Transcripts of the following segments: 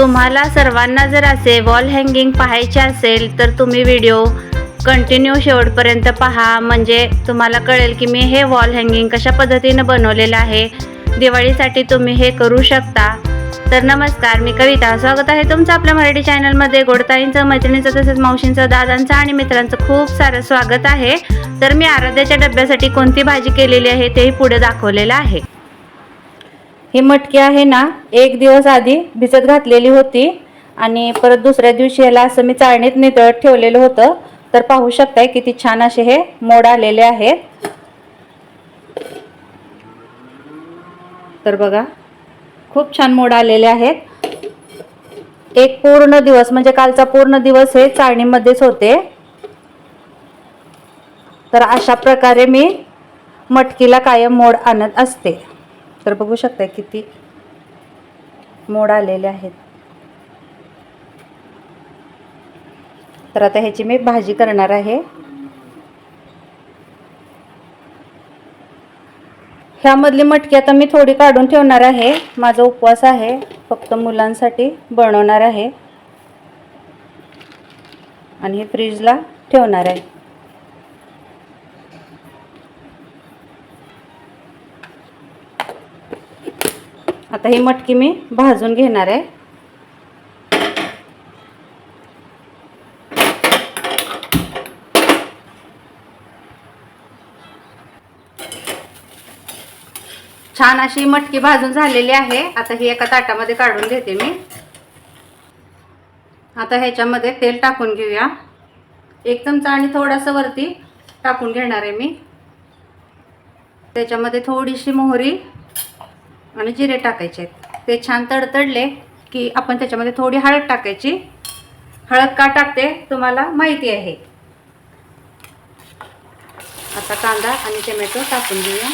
तुम्हाला सर्वांना जर असे वॉल हँगिंग पाहायचे असेल तर तुम्ही व्हिडिओ कंटिन्यू शेवटपर्यंत पहा. म्हणजे तुम्हाला कळेल की मी हे वॉल हँगिंग कशा पद्धतीनं बनवलेलं आहे. दिवाळीसाठी तुम्ही हे करू शकता. तर नमस्कार मी कविता. स्वागत आहे तुमचं आपल्या मराठी चॅनलमध्ये गोडताईंचं मैत्रिणीचं तसेच मावशींचं दादांचं आणि मित्रांचं खूप सारं स्वागत आहे. तर मी आराध्याच्या डब्यासाठी कोणती भाजी केलेली आहे तेही पुढे दाखवलेलं आहे. ही मटकी आहे ना एक दिवस आधी भिजत घातलेली होती आणि परत दुसऱ्या दिवशी याला असं मी चाळणीत नितळत ठेवलेलं होतं. तर पाहू शकताय किती छान असे हे मोड आलेले आहेत. तर बघा खूप छान मोड आलेले आहेत. एक पूर्ण दिवस म्हणजे कालचा पूर्ण दिवस हे चाळणीमध्येच होते. तर अशा प्रकारे मी मटकीला कायम मोड आणत असते. तर बघू शकता किती मोड आलेले आहेत. तर आता ह्याची मी भाजी करणार आहे. ह्यामधली मटकी आता मी थोडी काढून ठेवणार आहे. माझा उपवास आहे. फक्त मुलांसाठी बनवणार आहे. आणि हे फ्रीजला ठेवणार आहे. आता ही मटकी मी भाजून घेणार आहे. छान अशी मटकी भाजून झालेली आहे. आता ही एका ताटामध्ये काढून घेते मी. आता ह्याच्यामध्ये तेल टाकून घेऊया. एक चमचा आणि थोडासा वरती टाकून घेणार आहे मी. त्याच्यामध्ये थोडीशी मोहरी आणि जिरे टाकायचे आहेत. ते छान तडतडले की आपण त्याच्यामध्ये थोडी हळद टाकायची. हळद का टाकते तुम्हाला माहिती आहे. आता कांदा आणि टोमॅटो टाकून घेऊया.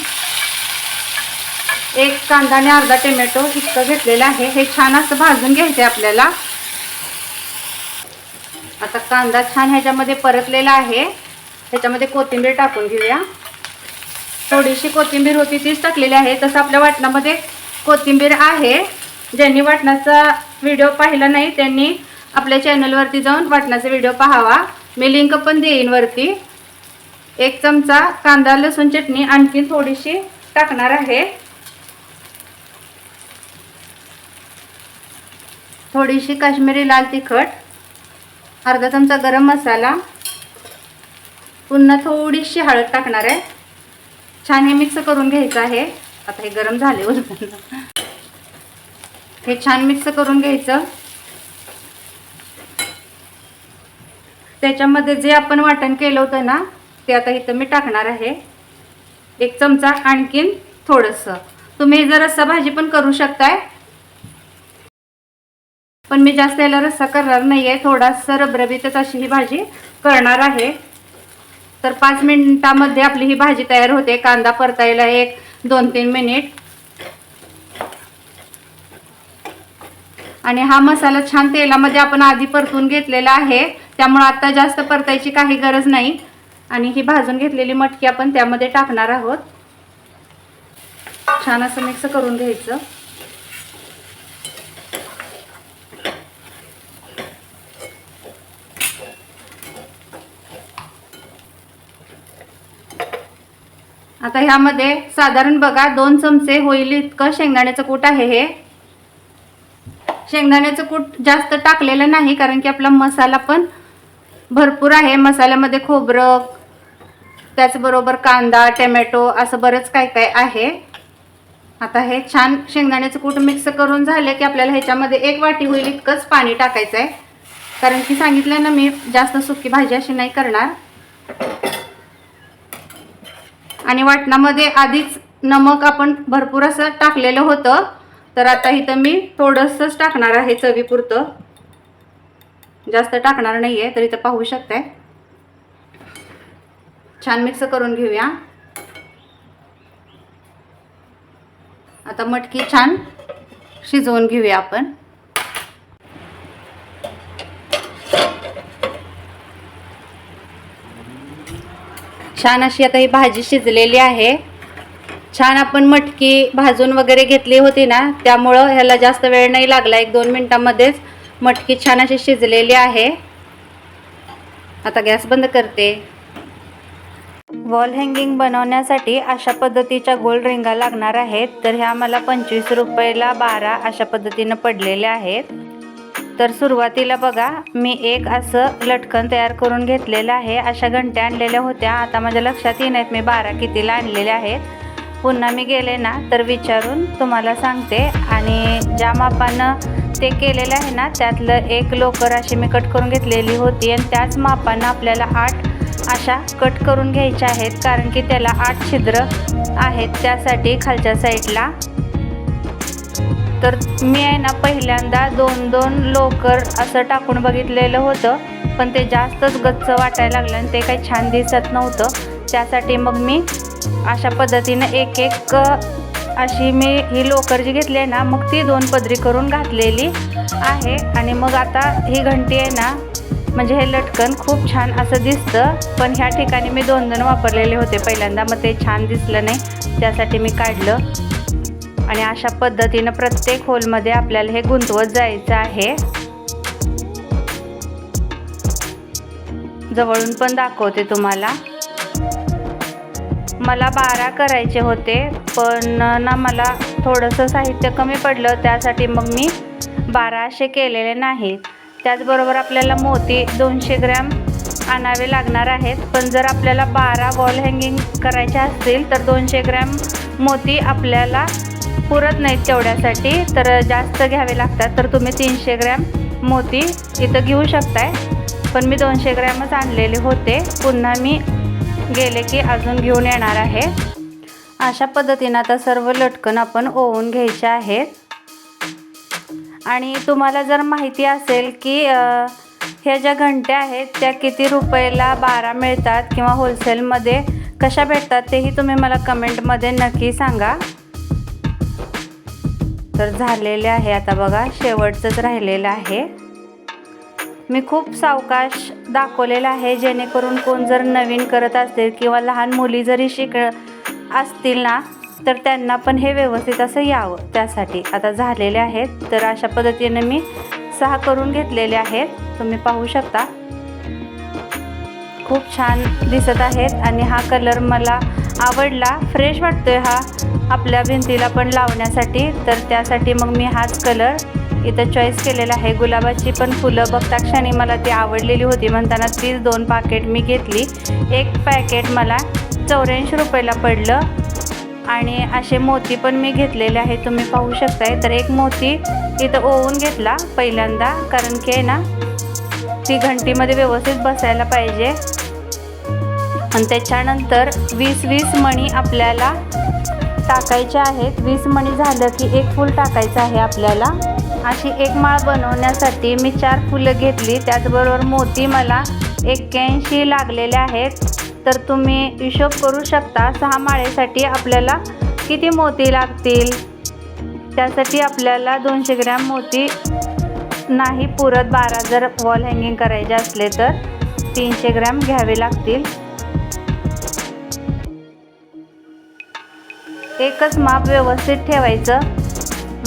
एक कांदा आणि अर्धा टोमॅटो इतकं घेतलेलं आहे. हे छान असं भाजून घ्यायचे आपल्याला. आता कांदा छान ह्याच्यामध्ये परतलेला आहे. ह्याच्यामध्ये कोथिंबीर टाकून घेऊया. थोडीशी कोथिंबीर होती तीच टाकलेली आहे. तसं आपल्या वाटणामध्ये कोथिंबीर आहे. ज्यांनी वाटणाचा व्हिडिओ पाहिला नाही त्यांनी आपल्या चॅनलवरती जाऊन वाटणाचा व्हिडिओ पाहावा. मी लिंक पण देईन वरती. एक चमचा कांदा लसूण चटणी आणखी थोडीशी टाकणार आहे. थोडीशी काश्मीरी लाल तिखट अर्धा चमचा गरम मसाला पुन्हा थोडीशी हळद टाकणार आहे. छान हे मिक्स करून घ्यायचं आहे. आता हे गरम झाले हे छान मिक्स करून घ्यायचं. त्याच्यामध्ये जे आपण वाटण केलं होतं ना ते आता इथं मी टाकणार आहे. एक चमचा आणखीन थोडंसं. तुम्ही जर रस्सा भाजी पण करू शकताय. पण मी जास्त याला रस्सा करणार नाही आहे थोडासा रबरबीतच अशी ही भाजी करणार आहे. तर पाच मिनिटामध्ये आपली ही भाजी तयार होते. कांदा परतायला एक दोन तीन मिनिट. आणि हा मसाला छान तेलामध्ये आपण आधी परतून घेतलेला आहे. त्यामुळे आता जास्त परतायची काही गरज नाही. आणि ही भाजून घेतलेली मटकी आपण त्यामध्ये टाकणार आहोत. छान असं मिक्स करून घ्यायचं. आता ह्यामध्ये साधारण बघा दोन चमचे होईल इतकं शेंगदाण्याचं कूट आहे हे. शेंगदाण्याचं कूट जास्त टाकलेलं नाही कारण की आपला मसाला पण भरपूर आहे. मसाल्यामध्ये खोबरं त्याचबरोबर कांदा टमॅटो असं बरंच काय काय आहे. आता हे छान शेंगदाण्याचं कूट मिक्स करून झालं की आपल्याला ह्याच्यामध्ये एक वाटी होईल इतकंच पाणी टाकायचं आहे कारण की सांगितलं ना मी जास्त सुकी भाजी अशी नाही करणार. आणि वाटणामध्ये आधीच नमक आपण भरपूर असं टाकलेलं होतं. तर आता इथं मी थोडंसंच टाकणार आहे चवीपुरतं. जास्त टाकणार नाही आहे तर इथं पाहू शकताय. छान मिक्स करून घेऊया. आता मटकी छान शिजवून घेऊया आपण. छान अशी आता ही भाजी शिजलेली आहे. छान आपण मटकी भाजून वगैरे घेतली होती ना त्यामुळं ह्याला जास्त वेळ नाही लागला एक दोन मिनटामध्येच मटकी छान अशी शिजलेली आहे. आता गॅस बंद करते. वॉल हँगिंग बनवण्यासाठी अशा पद्धतीच्या गोल रिंगा लागणार आहेत तर ह्या मला पंचवीस रुपयाला बारा अशा पद्धतीनं पडलेल्या आहेत. तर सुरुवातीला बघा मी एक असं लटकन तयार करून घेतलेलं आहे. अशा घंट्या आणलेल्या होत्या. आता माझ्या लक्षात येण्यात मी बारा कितीला आणलेल्या आहेत. पुन्हा मी गेले ना तर विचारून तुम्हाला सांगते. आणि ज्या मापानं ते केलेलं आहे ना त्यातलं एक लोकर अशी मी कट करून घेतलेली होती. आणि त्याच मापानं आपल्याला आठ अशा कट करून घ्यायच्या आहेत. कारण की त्याला आठ छिद्र आहेत त्यासाठी खालच्या साईडला. तर मी आहे ना पहिल्यांदा दोन दोन लोकर असं टाकून बघितलेलं होतं. पण ते जास्तच गच्च वाटायला लागलं आणि ते काही छान दिसत नव्हतं. त्यासाठी मग मी अशा पद्धतीनं एक एक अशी मी ही लोकर जी घेतली आहे ना मग ती दोन पदरी करून घातलेली आहे. आणि मग आता ही घंटी आहे ना म्हणजे हे लटकन खूप छान असं दिसतं. पण ह्या ठिकाणी मी दोन दोन वापरलेले होते पहिल्यांदा मग ते छान दिसलं नाही. त्यासाठी मी काढलं. आणि अशा पद्धतीनं प्रत्येक होलमध्ये आपल्याला हे गुंतवत जायचं आहे. जवळून पण दाखवते तुम्हाला. मला बारा करायचे होते पण ना मला थोडंसं साहित्य कमी पडलं त्यासाठी मग मी बारा असे केलेले नाही. त्याचबरोबर आपल्याला मोती दोनशे ग्रॅम आणावे लागणार आहेत पण जर आपल्याला बारा वॉल हँगिंग करायचे असतील तर दोनशे ग्रॅम मोती आपल्याला पुरत नाहीत तेवढ्यासाठी तर जास्त घ्यावे लागतात. तर तुम्ही तीनशे ग्रॅम मोती इथं घेऊ शकताय. पण मी दोनशे ग्रॅमच आणलेले होते. पुन्हा मी गेले की अजून घेऊन येणार आहे. अशा पद्धतीनं आता सर्व लटकन आपण ओवून घ्यायचे आहेत आणि तुम्हाला जर माहिती असेल की ह्या ज्या घंट्या आहेत त्या किती रुपयाला बारा मिळतात किंवा होलसेलमध्ये कशा भेटतात तेही तुम्ही मला कमेंटमध्ये नक्की सांगा. तर झालेले आहे. आता बघा शेवटचंच राहिलेलं आहे. मी खूप सावकाश दाखवलेलं आहे जेणेकरून कोण जर नवीन करत असतील किंवा लहान मुली जरी शिक असतील ना तर त्यांना पण हे व्यवस्थित असं यावं. त्यासाठी आता झालेले आहेत. तर अशा पद्धतीने मी सहा करून घेतलेले आहेत. तुम्ही पाहू शकता. खूप छान दिसत आहेत आणि हा कलर मला आवडला फ्रेश वाटतोय हा. आपल्या भिंतीला पण लावण्यासाठी. तर त्यासाठी मग मी हाच कलर इथं चॉईस केलेला आहे. गुलाबाची पण फुलं बघता क्षणी मला ती आवडलेली होती. म्हणताना तीच दोन पाकेट मी घेतली. एक पॅकेट मला चौऱ्याऐंशी रुपयाला पडलं. आणि असे मोती पण मी घेतलेले आहे तुम्ही पाहू शकताय. तर एक मोती इथं ओवून घेतला पहिल्यांदा. कारण की आहे ना ती घंटीमध्ये व्यवस्थित बसायला पाहिजे. आणि त्याच्यानंतर वीस वीस मणी आपल्याला टाकायचे आहेत. वीस मणी झालं की एक फूल टाकायचं आहे आपल्याला. अशी एक माळ बनवण्यासाठी मी चार फुलं घेतली. त्याचबरोबर मोती मला एक्क्याऐंशी लागलेले आहेत. तर तुम्ही हिशोब करू शकता सहा माळेसाठी आपल्याला किती मोती लागतील? त्यासाठी आपल्याला दोनशे ग्रॅम मोती नाही पुरत. बारा जर वॉल हँगिंग करायचे असले तर तीनशे ग्रॅम घ्यावे लागतील. एकच माप व्यवस्थित ठेवायचं.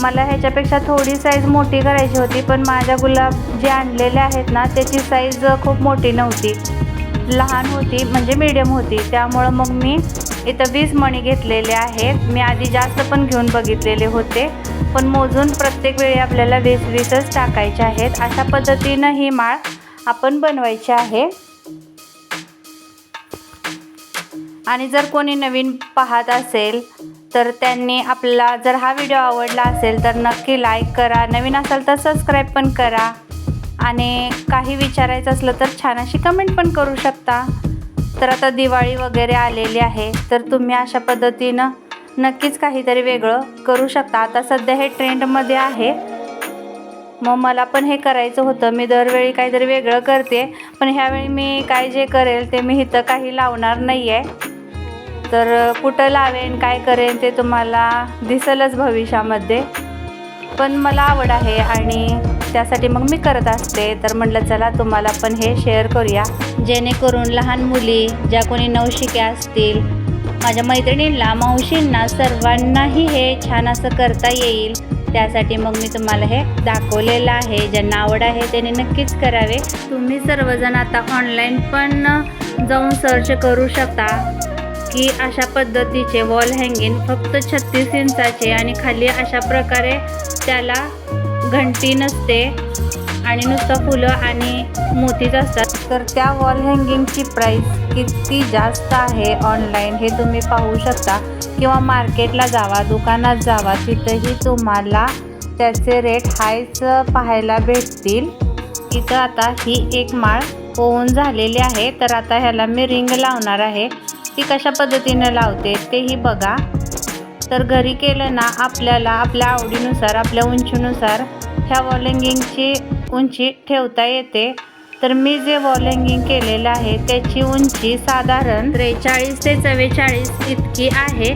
मला ह्याच्यापेक्षा थोडी साईज मोठी करायची होती पण माझ्या गुलाब जे आणलेले आहेत ना त्याची साईज खूप मोठी नव्हती. लहान होती म्हणजे मीडियम होती. त्यामुळं मग मी इथं वीस मणी घेतलेले आहेत मी आधी जास्त पण घेऊन बघितलेले होते पण मोजून प्रत्येक वेळी आपल्याला वीस वीसच टाकायचे आहेत. अशा पद्धतीनं ही माळ आपण बनवायची आहे. आणि जर कोणी नवीन पाहत असेल तर त्यांनी आपला जर हा व्हिडिओ आवडला असेल तर नक्की लाईक करा. नवीन असाल तर सबस्क्राईब पण करा. आणि काही विचारायचं असलं तर छान अशी कमेंट पण करू शकता. तर आता दिवाळी वगैरे आलेली आहे तर तुम्ही अशा पद्धतीनं नक्कीच काहीतरी वेगळं करू शकता. आता सध्या हे ट्रेंडमध्ये आहे. मग मला पण हे करायचं होतं. मी दरवेळी काहीतरी वेगळं करते. पण ह्यावेळी मी काय जे करेल ते मी इथं काही लावणार नाही आहे तर कुठं लावेन काय करेन ते तुम्हाला दिसेलच भविष्यामध्ये. पण मला आवड आहे आणि त्यासाठी मग मी करत असते. तर म्हटलं चला तुम्हाला पण हे शेअर करूया. जेणेकरून लहान मुली ज्या कोणी नवशिक्या असतील माझ्या मैत्रिणींना मावशींना सर्वांनाही हे छान असं करता येईल. त्यासाठी मग मी तुम्हाला हे दाखवलेलं आहे. ज्यांना आवड आहे त्यांनी नक्कीच करावे. तुम्ही सर्वजण आता ऑनलाईन पण जाऊन सर्च करू शकता. की अशा पद्धतीचे वॉल हँगिंग फक्त छत्तीस इंचाचे आणि खाली अशा प्रकारे त्याला घंटी नसते आणि नुसतं फुलं आणि मोतीच असतात. तर त्या वॉल हँगिंगची प्राईस किती जास्त आहे ऑनलाईन हे तुम्ही पाहू शकता. किंवा मार्केटला जावा दुकानात जावा तिथंही तुम्हाला त्याचे रेट हायच पाहायला भेटतील. इथं आता ही एक माळ होऊन झालेली आहे. तर आता ह्याला मी रिंग लावणार आहे. ती कशा पद्धतीनं लावते तेही बघा. तर घरी केलं ना आपल्याला आपल्या आवडीनुसार आपल्या उंचीनुसार ह्या वॉल हँगिंगची उंची ठेवता येते. तर मी जे वॉल हँगिंग केलेलं आहे त्याची उंची साधारण त्रेचाळीस ते चव्वेचाळीस इतकी आहे.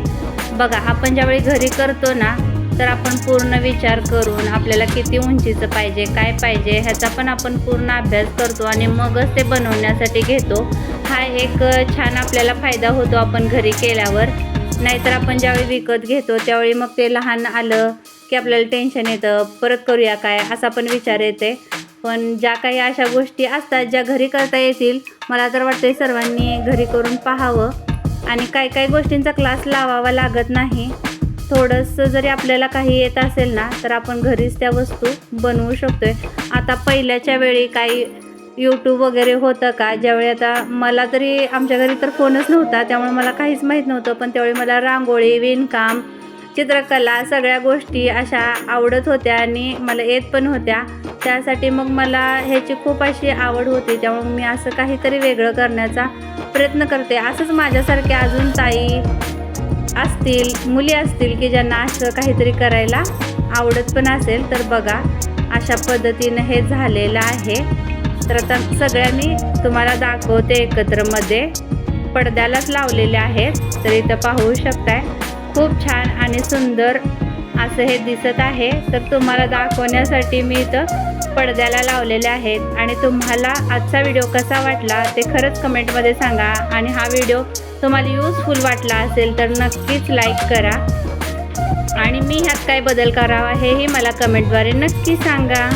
बघा आपण ज्यावेळी घरी करतो ना तर आपण पूर्ण विचार करून आपल्याला किती उंचीचं पाहिजे काय पाहिजे ह्याचा पण आपण पूर्ण अभ्यास करतो आणि मगच ते बनवण्यासाठी घेतो. हा एक छान आपल्याला फायदा होतो आपण घरी केल्यावर. नाहीतर आपण ज्यावेळी विकत घेतो त्यावेळी मग ते लहान आलं की आपल्याला टेन्शन येतं परत करूया काय असा पण विचार येते. पण ज्या काही अशा गोष्टी असतात ज्या घरी करता येतील मला तर वाटते सर्वांनी घरी करून पाहावं. आणि काही काही गोष्टींचा क्लास लावावा लागत नाही. थोडंसं जरी आपल्याला काही येत असेल ना तर आपण घरीच त्या वस्तू बनवू शकतो आहे आता पहिल्याच्या वेळी काही यूट्यूब वगैरे होतं का? ज्यावेळी आता मला तरी आमच्या घरी तर फोनच नव्हता त्यामुळे मला काहीच माहीत नव्हतं. पण त्यावेळी मला रांगोळी विणकाम चित्रकला सगळ्या गोष्टी अशा आवडत होत्या आणि मला येत पण होत्या. त्यासाठी मग मला ह्याची खूप अशी आवड होती. त्यामुळे मी असं काहीतरी वेगळं करण्याचा प्रयत्न करते. असंच माझ्यासारखे अजून ताई असतील मुली असतील की ज्यांना असं काहीतरी करायला आवडत पण असेल तर बघा अशा पद्धतीनं हे झालेलं आहे. तर आता सगळ्यांनी तुम्हाला दाखवते एकत्रमध्ये पडद्यालाच लावलेले आहेत तर इथं पाहू शकताय. खूप छान आणि सुंदर असं हे दिसत आहे. तर तुम्हाला दाखवण्यासाठी मी इथं पडद्याला लावलेले आहेत. आणि तुम्हाला आजचा व्हिडिओ कसा वाटला ते खरंच कमेंटमध्ये सांगा. आणि हा व्हिडिओ तुम्हाला यूजफुल वाटला असेल तर नक्कीच लाईक करा. आणि मी ह्यात काय बदल करावा हेही मला कमेंटद्वारे नक्की सांगा.